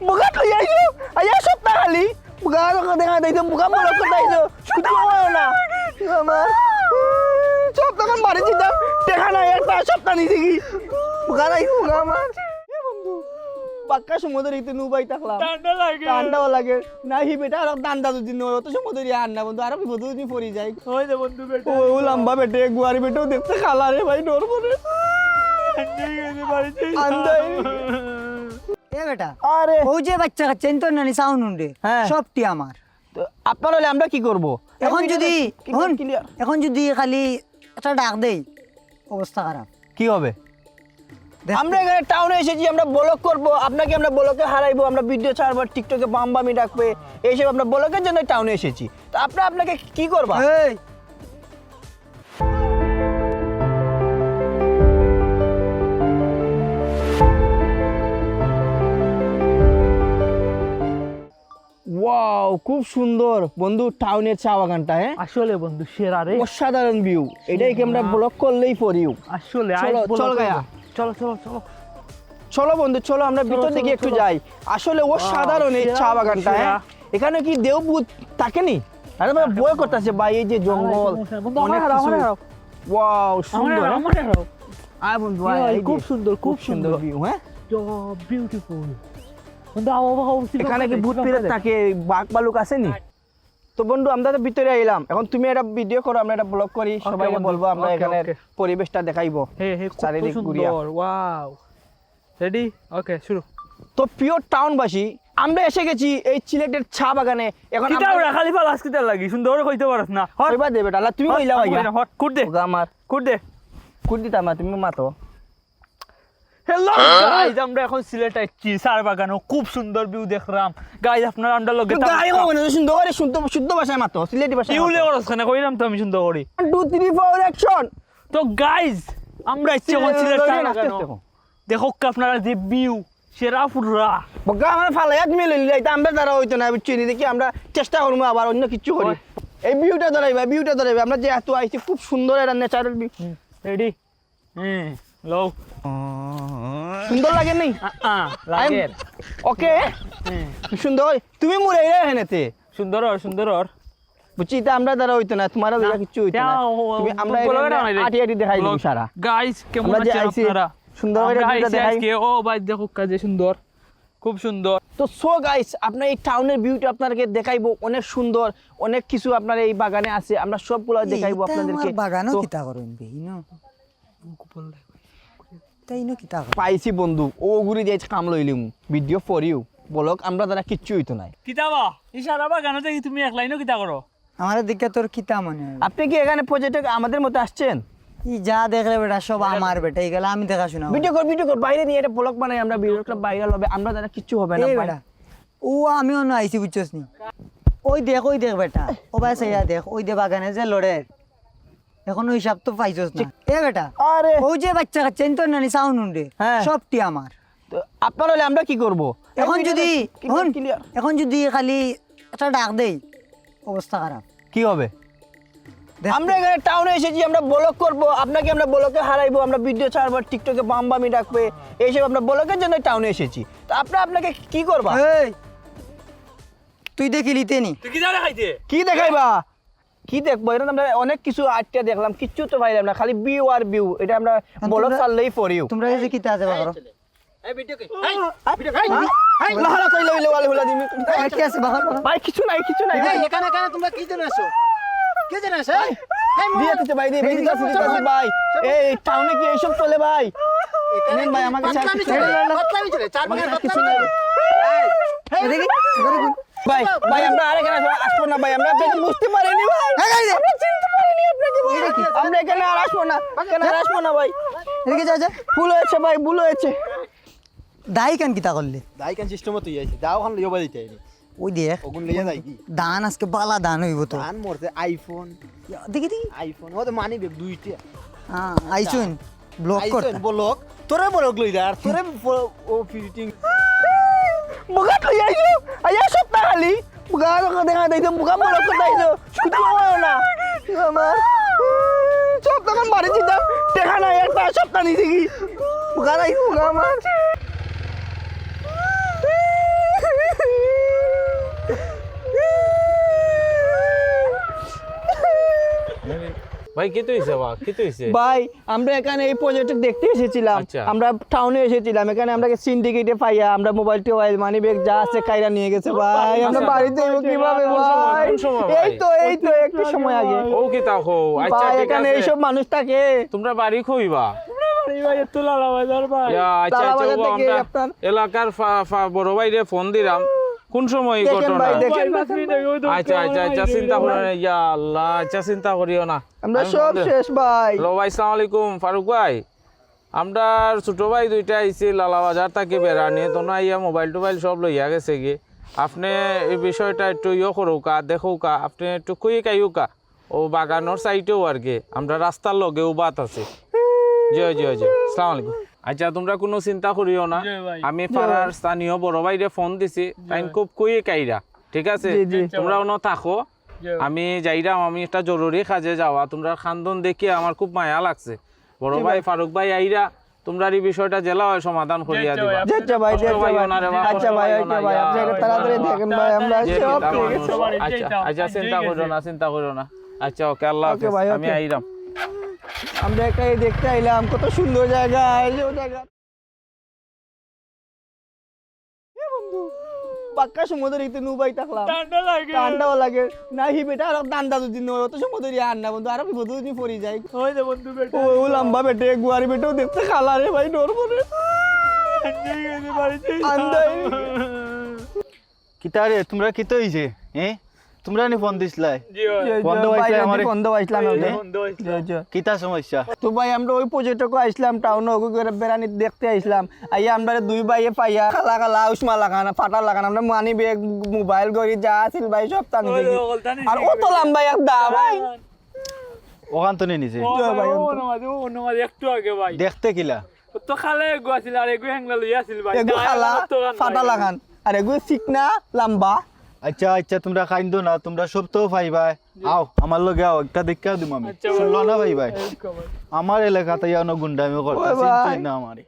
buka tuh ya itu. Ayo sop kali buka lo kata itu buka mau. Kata itu kita mau. Na আমার সব তখন বাড়ি যেতাম দেখা নাই একটা সপ্তাহ নিতে কি বুকা নাই বুকা পাক্কা সমুদ্র ইতে নুবাই থাকলাম ঠান্ডা লাগে ঠান্ডাও লাগে না হি বেটা আর ঠান্ডা যদি নয় অত সমুদ্র আর না বন্ধু আর বিপদ যদি পড়ি যায় ওই যে বন্ধু বেটা ও লম্বা বেটে গুয়ারি বেটেও দেখতে খালা রে ভাই ডর করে আন্দাই। এ বেটা আরে। ও যে বাচ্চা কাচ্চা তো নানি সাউন্ড উন্ডে হ্যাঁ। সবটি আমার। আপনার হলে আমরা কি করব? এখন যদি এখন এখন যদি খালি একটা ডাক দেই অবস্থা খারাপ। কি হবে? আমরা এখানে টাউনে এসেছি আমরা ব্লগ করব আপনাকে আমরা ব্লকে হারাইবো আমরা ভিডিও ছাড়বো টিকটকে বামবামি ডাকবে এইসব আমরা ব্লগের জন্য টাউনে এসেছি। তো আপনার আপনাকে কি করবা? খুব সুন্দর বন্ধু টাউনের চা বাগানটা হ্যাঁ? আসলে বন্ধু সেরা রে। অসাধারণ ভিউ এটাই কি আমরা ব্লক করলেই পরিও আসলে চলো, গায়া। চলো চলো চলো। চলো বন্ধু চলো আমরা ভিতর দিকে একটু যাই। আসলে অসাধারণ এই চা বাগানটা হ্যাঁ? এখানে কি দেবভূত থাকেনি? আরে ভাই বই করতেছে ভাই এই যে জঙ্গল। অনেক। ওয়াও সুন্দর হ্যাঁ? আয় বন্ধু খুব সুন্দর খুব সুন্দর ভিউ হ্যাঁ? বিউটিফুল এখানে কি ভূত পিরে থাকে বাঘ বালুক আসেনি? তো বন্ধু আমরা তো ভিতরে এলাম। এখন তুমি একটা ভিডিও করো আমরা একটা ব্লগ করি। সবাইকে বলব আমরা এখানে পরিবেশটা দেখাইবো। চারিদিক ঘুরিয়া। ওয়াও রেডি ওকে শুরু। তো পিওর টাউনবাসী আমরা এসে গেছি এই সিলেটের চা বাগানে। এখন আমরা- খালি ফাল আজকে লাগি সুন্দর কইতে পারছ না। হট। কইবা দে বেটা তুমি কইলা হট কুট দে। আমার। কুট দে। কুট দিতাম তুমি মাতো। হ্যালো গাইজ আমরা এখন সিলেট আইছি সার বাগানো খুব সুন্দর ভিউ দেখলাম। গাইজ আপনার আন্ডার লগে গাই কো না সুন্দর করে শুদ্ধ শুদ্ধ ভাষায় মাতো সিলেটি ভাষায় ইউলে ওরস খানে কইলাম তো আমি সুন্দর করি? 1 2 3 4 অ্যাকশন তো গাইজ আমরা আইছি এখন সিলেট সার বাগানো। দেখো। আপনারা যে ভিউ সেরা ফুরা বগা আমার ফালাই তুমি লইলি এটা আমরা দ্বারা হইতো না বুঝছি দেখি আমরা চেষ্টা করব আবার অন্য কিছু করি। এই ভিউটা ধরাইবা ভিউটা ধরাইবা। আমরা যে এত আইছি খুব সুন্দর এটা ন্যাচারাল ভিউ রেডি হুম। লো সুন্দর লাগে নাই? লাগে। ওকে। সুন্দর। তুমি মুরে এরা হেনেতে সুন্দর আর সুন্দর আর বুঝছি এটা আমরা দ্বারা হইতো না তোমার দ্বারা কিছু হইতো না। তুমি আমরা আটি আটি দেখাই দিই সারা। গাইস কেমন আছেন আপনারা? সুন্দর করে দেখাই। ও ভাই দেখো কাজে সুন্দর। খুব সুন্দর। তো সো গাইস আপনার এই টাউনের ভিউটা আপনাদেরকে দেখাইবো। অনেক সুন্দর অনেক কিছু আপনার এই বাগানে আছে। আমরা সবগুলো দেখাইবো আপনাদেরকে। বাগানও তো কিতা করেন বে ইনো? তাই পাইছি বন্ধু ও কাম লইলিম ভিডিও ফর ইউ বলক আমরা দ্বারা কিচ্ছু হইতো নাই। কিতাবা ইশারা বা গানতে তুমি একলাইনও কিতা করো? আমার দিকে তোর কিতা মনে হয়? আপনি কি এখানে প্রজেক্টে আমাদের মতো আসছেন? ই যা দেখলে বেটা সব আমার বেটা এগুলা আমি দেখাশোনা করি। ভিডিও কর ভিডিও কর বাইরে নিয়ে এটা ব্লগ বানাই আমরা ভিডিও ক্লাব ভাইরাল হবে আমরা দ্বারা কিচ্ছু হবে না বেটা ও আমি অন্য আইছি বুঝছস নি? ওই দেখ ওই দেখ বেটা ও ভাই সাইয়া দেখ ওই দে বাগানে যে লড়ে এখনও হিসাব তো পাইছস না। এ বেটা আরে। ও যে বাচ্চা কাচ্চা তো নানি সাউন্ড উন্ডে। হ্যাঁ। সবটি আমার। তো আপনার হলে আমরা কি করব? এখন যদি এখন এখন যদি খালি একটা ডাক দেই অবস্থা খারাপ। কি হবে? আমরা এখানে টাউনে এসেছি আমরা ব্লগ করব আপনাকে আমরা ব্লগে হারাইবো আমরা ভিডিও ছাড়বো টিকটকে বামবামি ডাকবে এইসব আমরা ব্লগের জন্য টাউনে এসেছি। তো আপনার আপনাকে কি করবা? তুই দেখিলি তেনি। তুই কিতা দেখাইতে? কি দেখাইবা? কি দেখব? এটা আমরা অনেক কিছু আটটা দেখলাম কিচ্ছু তো পাইলাম না খালি ভিউ আর ভিউ এটা আমরা তোমরা- ছাড়লেই ফরিও তোমরা যে কিতা আছে বাগারো লাহারা কইলে হইলে ওয়ালে হুলা দিমি। আর কি আছে বাগার ভাই কিছু নাই কিছু নাই। এখানে এখানে তোমরা কি জন্য আসো কি জন্য আসো দিয়ে দিতে ভাই দিয়ে দিতে দিতে ভাই। এই টাউনে কি এইসব চলে ভাই? নেন ভাই আমাকে চা কিছু নাই। আর কিছু নাই গুন ভাই ভাই আমরা আর এখানে আসবো- না ভাই আমরা আপনাকে বুঝতে পারিনি ভাই। আমরা চিনতে পারিনি আপনাকে ভাই। আমরা এখানে আর আসব না এখানে আর আসব না ভাই। এদিকে যা যা। ভুল হয়েছে ভাই ভুল হয়েছে। দাই কেন কিতা করলে? দাইকান সিস্টেমত তুই আইছি দাও খান লিও আইনি। ওই দেখ ওগুন লিয়ে যাই কি? দান আজকে বালা দান হইব তো। আন মরতে আইফোন দেখি দেখি। আইফোন ও তো মানি বেগ দুইটা। হ্যাঁ আইসুন ব্লক কর আইফোন বলক তোরে বলক লই যা আর তোরে ও fitting buka tuh ya itu ayo shot kali buka lo kata kata itu buka mau kata itu kita mau na আমার সব তখন বাড়ি যেতাম দেখা নাই একটা সপ্তাহ নিতে কি বুকা নাই বুকা আমার ভাই কি হইছে বা কি হইছে ভাই আমরা এখানে এই প্রজেক্ট দেখতে এসেছিলাম। আচ্ছা। আমরা টাউনে এসেছিলাম। এখানে আমরা সিন্ডিকেটে পাইয়া আমরা মোবাইল টোবাইল মানি ব্যাগ যা আছে কাইরা নিয়ে গেছে ভাই আমরা আচ্ছা। বাড়িতে কীভাবে ভাই? এই তো এই তো একটু সময় আগে। ও কি তা হো আচ্ছা এখানে এইসব মানুষ থাকে। তোমরা বাড়ি কইবা আচ্ছা আচ্ছা এলাকার বড় ভাইরে ফোন দিলাম। কোন সময় ঘটনা? আচ্ছা আচ্ছা আচ্ছা চিন্তা করো না ইয়া আল্লাহ আচ্ছা চিন্তা করিও না। আমরা সব শেষ ভাই। হ্যালো ভাই সালাম আলাইকুম। ফারুক ভাই আমরা ছোট ভাই দুইটা আইছি লালা বাজার থেকে বেড়ানি তো না ইয়া মোবাইল টোবাইল সব লইয়া গেছে গে। আপনি এই বিষয়টা একটু ইয়ে করুকা দেখুকা আপনি একটু কুই কাইউকা ও বাগানোর সাইটেও আর কি। আমরা রাস্তার লগেও বাত আছে। জয় জয় জয়। সালাম আলাইকুম। আচ্ছা তোমরা কোনো চিন্তা করিও না। আমি পাড়ার স্থানীয় বড় ভাইরে ফোন দিছি। তাই খুব কুই কাইরা ঠিক আছে? জি। তোমরা ওনো থাকো। আমি যাইরাম আমি একটা জরুরি কাজে যাওয়া। তোমরা খান্দন দেখে আমার খুব মায়া লাগছে। বড় ভাই ফারুক ভাই আইরা তোমরা এই বিষয়টা জেলা হয় সমাধান করিয়া দিবা। আচ্ছা ভাই আচ্ছা ভাই। আচ্ছা ভাই পাইও আচ্ছা ভাই। আপনি এটা তাড়াতাড়ি দেখেন ভাই। আমরা সব। গেছি। সবারই আচ্ছা আচ্ছা আচ্ছা, চিন্তা ঠিক করো না চিন্তা করো না। আচ্ছা ওকে আল্লাহ হাফেজ। আমি। আইরাম। আমরা এখানে দেখতে আইলাম কত সুন্দর জায়গা এই যে ও জায়গা। বন্ধু পাক্কা সমুদ্র ইতে নুবাই থাকলাম। ঠান্ডা লাগে। ঠান্ডাও লাগে। না হি বেটা আর ঠান্ডা যদি নয় অত সমুদ্র আর না বন্ধু আর বিপদ যদি পড়ি যায়। ওই যে বন্ধু বেটা ও ও লম্বা বেটে গুয়ারি বেটেও দেখতে খালা রে ভাই ডর কিতা রে তোমরা কিতা হইছে হ্যাঁ তোমরা নি ফোন দিছলাই বন্ধ হইছে আমারে। জি, জি। কিতা সমস্যা? তো ভাই আমরা ওই পর্যটক আইসলাম টাউন বেড়ানি দেখতে আইসলাম আইয়া আমরা দুই ভাইয়ে পাইয়া খালা খালা উসমা লাগানা ফাটা লাগানা আমরা মানি ব্যাগ মোবাইল গড়ি যা আছিল ভাই সব টানি দেখি। আর দেখি। অত লম্বা এক দা ভাই। ওখান তো নিয়ে নিছে? ও ভাই, ও অন্তর। ও নমাজ একটু আগে ভাই। দেখতে কিলা? তো খালে এগু আছিল আর এগু হ্যাংলা লইয়া আছিল ভাই। তো ফাটা লাগান। আর এগু চিকনা লম্বা। আচ্ছা আচ্ছা তোমরা কাইন্দ না তোমরা সব তো ভাই ভাই আও আমার লগে আও একটা দেখা দিম আমি। আচ্ছা। শুনলো না ভাই ভাই। আমার এলাকাতে ইয়ানো গুন্ডামি করতে না আমারে।